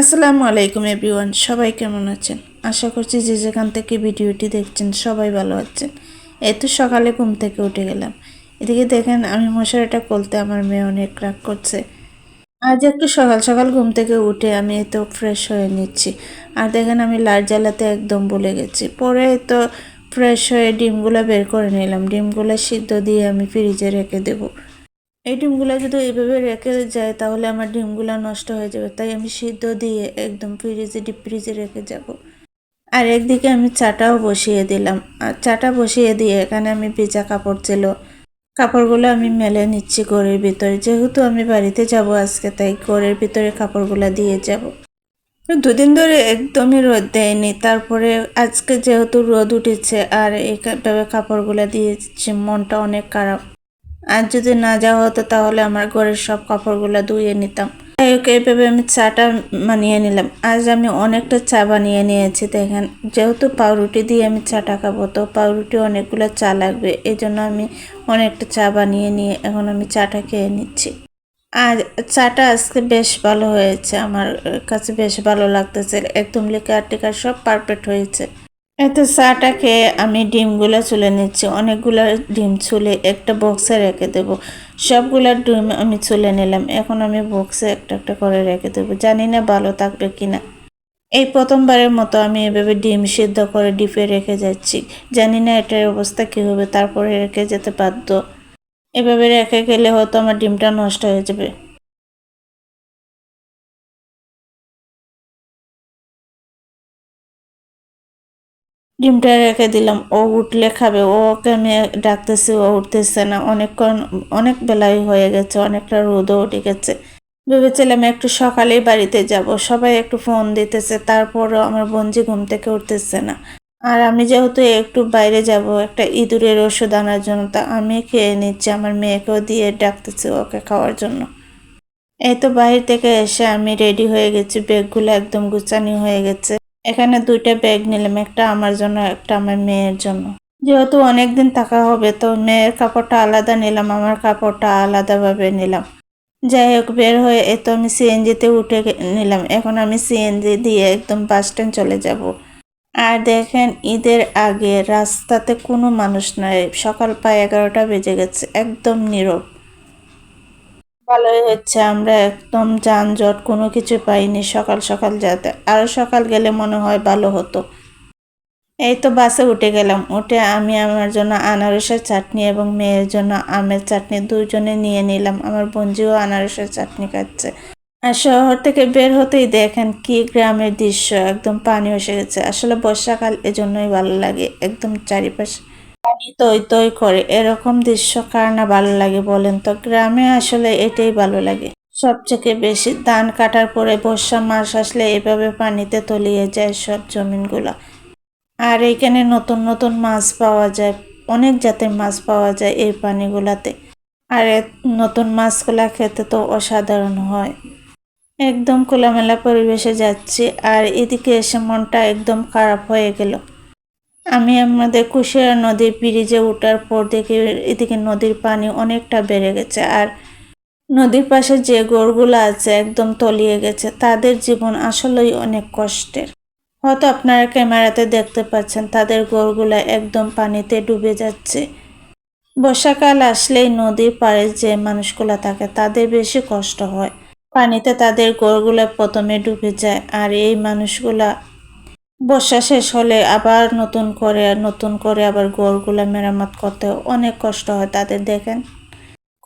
আসসালামু আলাইকুম এভরিওয়ান, সবাই কেমন আছেন? আশা করছি যে যেখান থেকে ভিডিওটি দেখছেন সবাই ভালো আছেন। এই তো সকালে ঘুম থেকে উঠে গেলাম। এদিকে দেখেন আমি মশারিটা করতে আমার মেয়ে অনেক রাগ করছে। আজ একটু সকাল সকাল ঘুম থেকে উঠে আমি তো ফ্রেশ হয়ে নিচ্ছি। আর দেখেন আমি লাইট জ্বালাতে একদম ভুলে গেছি। পরে তো ফ্রেশ হয়ে ডিমগুলো বের করে নিলাম। ডিমগুলো সিদ্ধ দিয়ে আমি ফ্রিজে রেখে দেবো। এই ডিমগুলো যদি এইভাবে রেখে যায়, তাহলে আমার ডিমগুলো নষ্ট হয়ে যাবে। তাই আমি সিদ্ধ দিয়ে একদম ফ্রিজে, ডিপ ফ্রিজে রেখে যাব। আর একদিকে আমি চাটাও বসিয়ে দিলাম। আর চাটা বসিয়ে দিয়ে এখানে আমি ভেজা কাপড় ছিল। কাপড়গুলো আমি মেলে নিচ্ছি ঘরের ভিতরে। যেহেতু আমি বাড়িতে যাব আজকে, তাই ঘরের ভিতরে কাপড়গুলো দিয়ে যাব। দুদিন ধরে একদমই রোদ দেয়নি। তারপরে আজকে যেহেতু রোদ উঠেছে, আর এইভাবে কাপড়গুলো দিয়েছি, মনটা অনেক খারাপ। আর যদি না যাওয়া হতো তাহলে আমার ঘরের সব কাপড়গুলো ধুয়ে নিতাম। যাই হোক, এইভাবে আমি চাটা বানিয়ে নিলাম। আজ আমি অনেকটা চা বানিয়ে নিয়েছি, দেখেন। যেহেতু পাউরুটি দিয়ে আমি চাটা খাব, তো পাউরুটি অনেকগুলো চা লাগবে। এই জন্য আমি অনেকটা চা বানিয়ে নিয়ে এখন আমি চাটা খেয়ে নিচ্ছি। আর চাটা আজকে বেশ ভালো হয়েছে, আমার কাছে বেশ ভালো লাগতেছে। একদম লিকার টিকার সব পারফেক্ট হয়েছে। এতে চাটা খেয়ে আমি ডিমগুলো চুলে নিচ্ছি। অনেকগুলো ডিম চুলে একটা বক্সে রেখে দেবো। সবগুলো ডিম আমি চুলে নিলাম। এখন আমি বক্সে একটা একটা করে রেখে দেবো। জানি না ভালো থাকবে কিনা। এই প্রথমবারের মতো আমি এভাবে ডিম সিদ্ধ করে ডিপে রেখে যাচ্ছি। জানি না এটার অবস্থা কী হবে, তারপরে রেখে যেতে বাধ্য। এভাবে রেখে গেলে হয়তো আমার ডিমটা নষ্ট হয়ে যাবে। ডিমটা রেখে দিলাম। ও উঠলে খাবে। ওকে আমি ডাকতেছি, ও উঠতেছে না। অনেকক্ষণ, অনেক বেলাই হয়ে গেছে, অনেকটা রোদও উঠে গেছে। ভেবেছিলাম একটু সকালেই বাড়িতে যাব। সবাই একটু ফোন দিতেছে, তারপরও আমার বঞ্জি ঘুম থেকে উঠতেছে না। আর আমি যেহেতু একটু বাইরে যাব, একটা ইঁদুরের ওষুধ আনার জন্য, তা আমি খেয়ে নিচ্ছি। আমার মেয়েকেও দিয়ে ডাকতেছি ওকে খাওয়ার জন্য। এই তো বাইরে থেকে এসে আমি রেডি হয়ে গেছি। ব্যাগগুলো একদম গুছানি হয়ে গেছে। এখানে দুইটা ব্যাগ নিলাম, একটা আমার জন্য, একটা আমার মেয়ের জন্য। যেহেতু অনেকদিন থাকা হবে, তো মেয়ের কাপড়টা আলাদা নিলাম, আমার কাপড়টা আলাদাভাবে নিলাম। যাই হোক, বের হয়ে এ তো আমি সিএনজিতে উঠে নিলাম। এখন আমি সিএনজি দিয়ে একদম বাস স্ট্যান্ড চলে যাব। আর দেখেন, ঈদের আগে রাস্তাতে কোনো মানুষ নাই। সকাল প্রায় এগারোটা বেজে গেছে, একদম নীরব। ভালোই হচ্ছে, আমরা একদম যানজট কোনো কিছু পাইনি সকাল সকাল যাতে। আরও সকাল গেলে মনে হয় ভালো হতো। এই তো বাসে উঠে গেলাম। উঠে আমি আমার জন্য আনারসের চাটনি এবং মেয়ের জন্য আমের চাটনি দুজনে নিয়ে নিলাম। আমার বঞ্জিও আনারসের চাটনি খাচ্ছে। আর শহর থেকে বের হতেই দেখেন কি গ্রামের দৃশ্য। একদম পানি এসে গেছে। আসলে বর্ষাকাল এজন্যই ভালো লাগে। একদম চারিপাশে পানি তৈ তৈ করে, এরকম দৃশ্য কার না ভালো লাগে বলেন তো? গ্রামে আসলে এটাই ভালো লাগে। সবচেয়ে বেশি ধান কাটার পরে বর্ষা মাস আসলে এভাবে পানিতে তলিয়ে যায় সব জমিনগুলো। আর এইখানে নতুন নতুন মাছ পাওয়া যায়, অনেক জাতের মাছ পাওয়া যায় এই পানিগুলাতে। আর নতুন মাছগুলা খেতে তো অসাধারণ হয়। একদম খোলামেলা পরিবেশে যাচ্ছি, আর এদিকে এসে মনটা একদম খারাপ হয়ে গেল। আমি আমাদের কুশিয়ারা নদীর ব্রিজে ওঠার পর দেখি এদিকে নদীর পানি অনেকটা বেড়ে গেছে আর নদীর পাশে যে গড়গুলো আছে একদম তলিয়ে গেছে, তাদের জীবন আসলেই অনেক কষ্টের। হয়তো আপনারা ক্যামেরাতে দেখতে পাচ্ছেন, তাদের গড়গুলো একদম পানিতে ডুবে যাচ্ছে। বর্ষাকাল আসলেই নদীর পাড়ে যে মানুষগুলো থাকে, তাদের বেশি কষ্ট হয়। পানিতে তাদের গড়গুলো প্রথমে ডুবে যায় আর এই মানুষগুলা বর্ষা শেষ হলে আবার নতুন করে নতুন করে আবার গড়গুলা মেরামত করতে অনেক কষ্ট হয় তাদের দেখেন।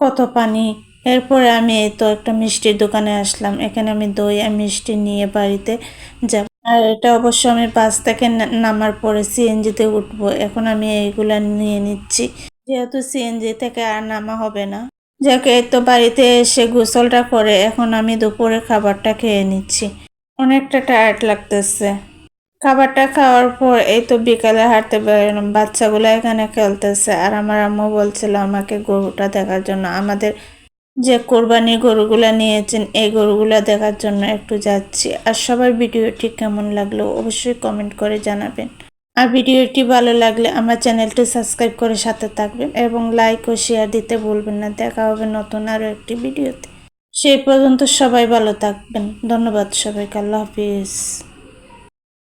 কত পানি। এরপরে আমি তো একটা মিষ্টির দোকানে আসলাম। এখানে আমি দই আর মিষ্টি নিয়ে বাড়িতে যাব। আর এটা অবশ্য আমি বাস থেকে নামার পরে সিএনজিতে উঠবো। এখন আমি এইগুলা নিয়ে নিচ্ছি। যেহেতু সিএনজি থেকে আর নামা হবে না। যাকে, এই তো বাড়িতে এসে গোসলটা করে এখন আমি দুপুরে খাবারটা খেয়ে নিচ্ছি। অনেকটা টায়ার্ড লাগতেছে। খাবারটা খাওয়ার পর এই তো বিকালে হাঁটতে বেরোলাম। বাচ্চাগুলো এখানে খেলতেছে আর আমার আম্মু বলছিল আমাকে গরুটা দেখার জন্য। আমাদের যে কোরবানি গরুগুলা নিয়েছেন, এই গরুগুলা দেখার জন্য একটু যাচ্ছি। আর সবার ভিডিওটি কেমন লাগল অবশ্যই কমেন্ট করে জানাবেন। আর ভিডিওটি ভালো লাগলে আমার চ্যানেলটি সাবস্ক্রাইব করে সাথে থাকবেন এবং লাইক ও শেয়ার দিতে ভুলবেন না। দেখা হবে নতুন আরও একটি ভিডিওতে। সেই পর্যন্ত সবাই ভালো থাকবেন। ধন্যবাদ সবাইকে। আল্লাহ হাফিজ।